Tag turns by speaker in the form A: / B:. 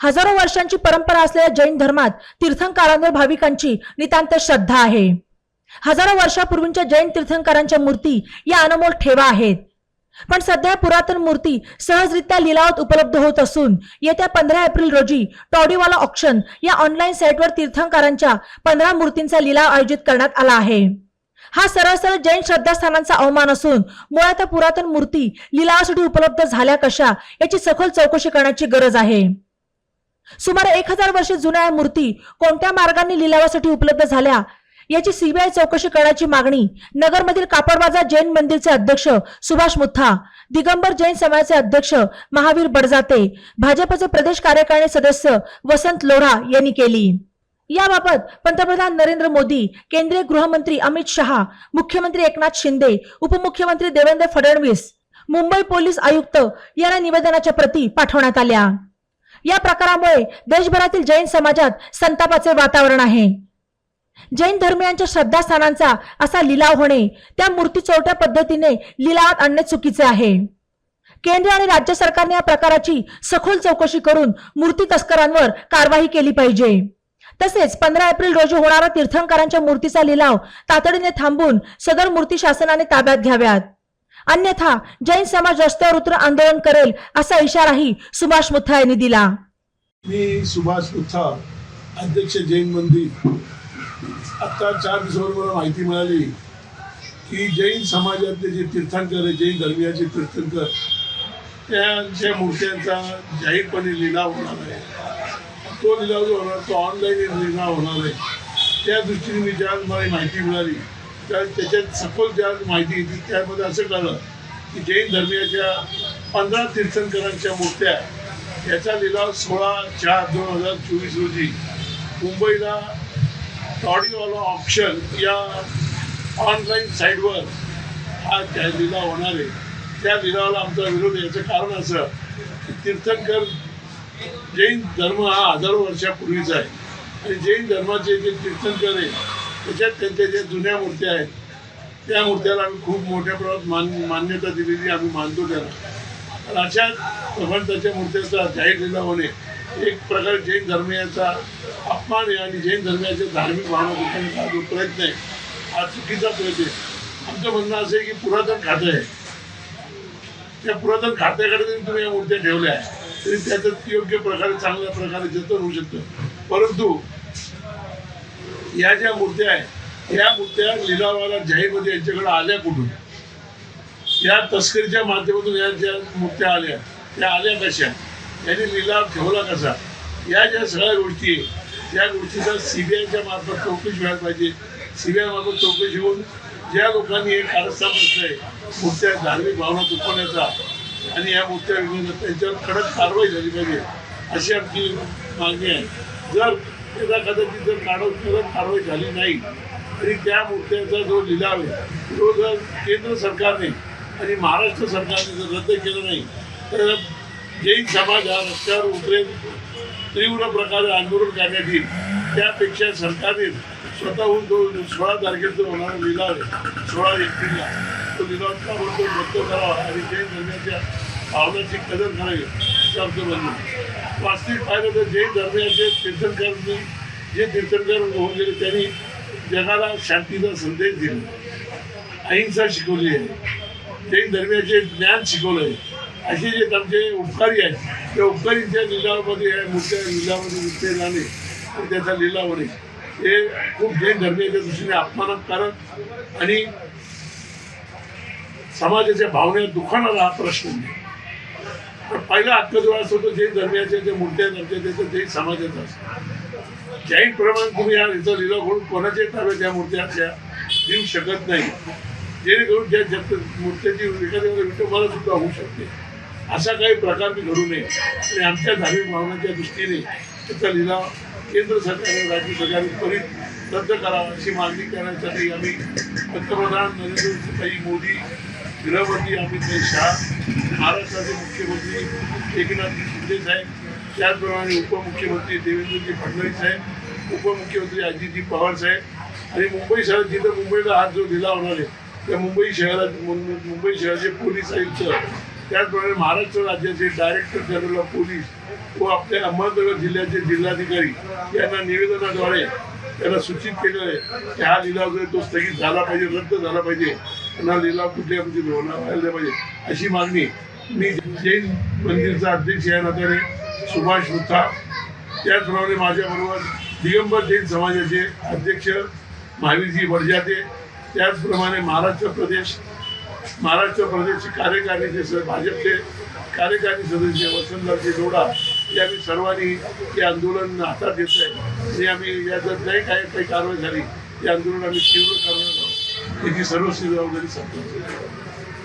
A: हजारो वर्षांची परंपरा असलेल्या जैन धर्मात तीर्थंकारांवर भाविकांची नितांत श्रद्धा आहे. हजारो वर्षापूर्वींच्या जैन तीर्थंकरांच्या मूर्ती या अनमोल ठेवा आहेत. पण सध्या पुरातन मूर्ती सहजरित्या लिलावात उपलब्ध होत असून येत्या पंधरा एप्रिल रोजी टॉडीवाला ऑक्शन या ऑनलाईन साईटवर तीर्थंकरांच्या पंधरा मूर्तींचा लिलाव आयोजित करण्यात आला आहे. हा सरळ सरळ जैन श्रद्धास्थानांचा अवमान असून मुळात पुरातन मूर्ती लिलावासाठी उपलब्ध झाल्या कशा याची सखोल चौकशी करण्याची गरज आहे. सुमारे एक हजार वर्षे जुन्या मूर्ती कोणत्या मार्गाने लिलावासाठी उपलब्ध झाल्या याची सीबीआय चौकशी करण्याची मागणी नगरमधील कापड बाजार जैन मंदिरचे अध्यक्ष सुभाष मुथा दिगंबर जैन समाजाचे अध्यक्ष महावीर बडजाते भाजपचे प्रदेश कार्यकारिणी सदस्य वसंत लोढा यांनी केली. याबाबत पंतप्रधान नरेंद्र मोदी केंद्रीय गृहमंत्री अमित शहा मुख्यमंत्री एकनाथ शिंदे उपमुख्यमंत्री देवेंद्र फडणवीस मुंबई पोलीस आयुक्त यांना निवेदनाच्या प्रती पाठवण्यात आल्या. या प्रकारामुळे देशभरातील जैन समाजात संतापाचे वातावरण आहे. जैन धर्मियांच्या श्रद्धास्थानांचा असा लिलाव होणे त्या मूर्ती चोरट्या पद्धतीने लिलावात आणणे चुकीचे आहे. केंद्र आणि राज्य सरकारने या प्रकाराची सखोल चौकशी करून मूर्ती तस्करांवर कारवाई केली पाहिजे. तसेच पंधरा एप्रिल रोजी होणारा तीर्थंकरांच्या मूर्तीचा लिलाव तातडीने थांबून सदर मूर्ती शासनाने ताब्यात घ्याव्यात. अन्यथा जैन समाज रस्त्यावर उतरून आंदोलन करेल असा इशाराही सुभाष मुथा यांनी दिला.
B: मी सुभाष मुथा अध्यक्ष जैन मंदिर. आता चार दिवसावर मला माहिती मिळाली की जैन समाजातले जे तीर्थंकर आहे जैन धर्मियाचे तीर्थंकर त्यांच्या मूर्त्यांचा जाहीरपणे लिलाव होणार आहे. तो लिलाव जो होणार तो ऑनलाईन लिलाव होणार आहे. त्या दृष्टीने मी ज्या मला माहिती मिळाली त्या त्याच्यात सखोल ज्या माहिती घेतली त्यामध्ये असं कळलं की जैन धर्मियाच्या पंधरा तीर्थंकरांच्या मूर्त्या याचा लिलाव सोळा चार दोन हजार चोवीस रोजी मुंबईला टॉडीवाला ऑप्शन या ऑनलाईन साईटवर हा त्या लिलाव होणार आहे. त्या लिलावाला आमचा विरोध याचं कारण असं की तीर्थंकर जैन धर्म हा हजारो वर्षापूर्वीचा आहे. आणि जैन धर्माचे जे तीर्थंकर आहे त्याच्यात त्यांच्या ज्या जुन्या मूर्त्या आहेत त्या मूर्त्याला आम्ही खूप मोठ्या प्रमाणात मान मान्यता दिलेली आम्ही मानतो त्याला पण अशा भगवंताच्या मूर्त्याचा जाहीर लिला होणे एक प्रकारे जैन धर्मियाचा अपमान आहे आणि जैन धर्मीयाच्या धार्मिक भावना दुखवण्याचा जो प्रयत्न आहे. हा चुकीचा प्रयत्न आहे. आमचं म्हणणं असं आहे की पुरातन खातं आहे. त्या पुरातन खात्याकडे जरी तुम्ही या मूर्त्या ठेवल्या तरी त्याचं योग्य प्रकारे चांगल्या प्रकारे जतन होऊ शकतं. परंतु या ज्या मूर्त्या आहेत या मूर्त्या लिलावाला जाहीरमध्ये यांच्याकडे आल्या कुठून? या तस्करीच्या माध्यमातून या ज्या मूर्त्या आल्या त्या आल्या कशा? यांनी लिलाव ठेवला कसा? या ज्या सगळ्या गोष्टी आहेत या गोष्टीचा सीबीआयच्या मार्फत चौकशी व्हायला पाहिजे. सीबीआय मार्फत चौकशी होऊन ज्या लोकांनी हे कारस्थान आहे मूर्त्या धार्मिक भावना दुखवण्याचा आणि या मूर्त्या त्यांच्यावर कडक कारवाई झाली पाहिजे अशी आमची मागणी आहे. जर एका कदाचित जर काढ कारवाई झाली नाही तरी त्या मूर्त्यांचा जो लिलाव आहे तो जर केंद्र सरकारने आणि महाराष्ट्र सरकारने जर रद्द केलं नाही तर जैन समाज हा रस्त्यावर उतरेल तीव्र प्रकारे आंदोलन करण्यात येईल. त्यापेक्षा सरकारने स्वतःहून जो सोळा तारखेचा होणारा लिलाव आहे सोळा एप्रिलला तो लिलाव ताबडतोब रद्द करावा आणि जैन धर्माच्या भावनाची कदर करावी असं आमचं म्हणणं वास्तविक पाहिलं तर जैन धर्मियाचे तीर्थंकरांनी जे तीर्थंकर होऊन गेले त्यांनी जगाला शांतीचा संदेश दिला. अहिंसा शिकवली आहे. जैन धर्मियाचे ज्ञान शिकवलं आहे असे जे आमचे उपकारी आहेत त्या उपकारीच्या लिलावामध्ये या मोठ्या लिलावामध्ये मूर्ती झाले तर त्याचा लिलाव हे खूप जैन धर्मियाच्या दृष्टीने अपमानकारक आणि समाजाच्या भावनेत दुखावणारा हा प्रश्न आहे. पहिला हक्क असतो तो जैन धर्मियाचे ज्या मूर्ती आहेत आमच्या त्याचा जैन समाजाचा असतो जैन प्रमाण तुम्ही या याचा लिलाव करून कोणाच्याही ताब्यात त्या मूर्त्या आपल्या? देऊ शकत नाही. जेणेकरून ज्या जग मूर्त्याची एखाद्या विठोबाला सुद्धा होऊ शकते. असा काही प्रकार मी घडू नये. आणि आमच्या धार्मिक भावनांच्या दृष्टीने त्याचा लिलाव केंद्र सरकारने राज्य सरकारने त्वरित रद्द करावा अशी मागणी करण्यासाठी आम्ही पंतप्रधान नरेंद्रभाई मोदी गृहमंत्री अमित शाह शहा महाराष्ट्राचे मुख्यमंत्री एकनाथ शिंदे साहेब त्याचप्रमाणे उपमुख्यमंत्री देवेंद्रजी फडणवीस साहेब उपमुख्यमंत्री अजितजी पवार साहेब आणि मुंबई शहर जिथं मुंबईला हा जो लिलाव होणार आहे त्या मुंबई शहरात मुंबई शहराचे पोलीस आयुक्त त्याचप्रमाणे महाराष्ट्र राज्याचे डायरेक्टर जनरल ऑफ पोलीस व आपल्या अहमदनगर जिल्ह्याचे जिल्हाधिकारी यांना निवेदनाद्वारे त्यांना सूचित केलं आहे की हा लिलाव जो आहे तो स्थगित झाला पाहिजे रद्द झाला पाहिजे त्यांना लिलाव कुठल्या म्हणजे धोरणा व्हायला पाहिजे अशी मागणी मी जैन मंदिरचा अध्यक्ष या नात्याने सुभाष होता त्याचप्रमाणे माझ्याबरोबर दिगंबर जैन समाजाचे अध्यक्ष महावीरजी बडजाते त्याचप्रमाणे महाराष्ट्र प्रदेश महाराष्ट्र प्रदेशचे कार्यकारिणीचे स- भाजपचे कार्यकारी सदस्य वसंतरावजी डोडा हे आम्ही सर्वांनी हे आंदोलन हातात घेतलं आहे आणि आम्ही याच्यात नाही काही काही कारवाई झाली हे आंदोलन आम्ही तीव्र कारवाई आहोत याची सर्वस्वी जबाबदारी सांगतो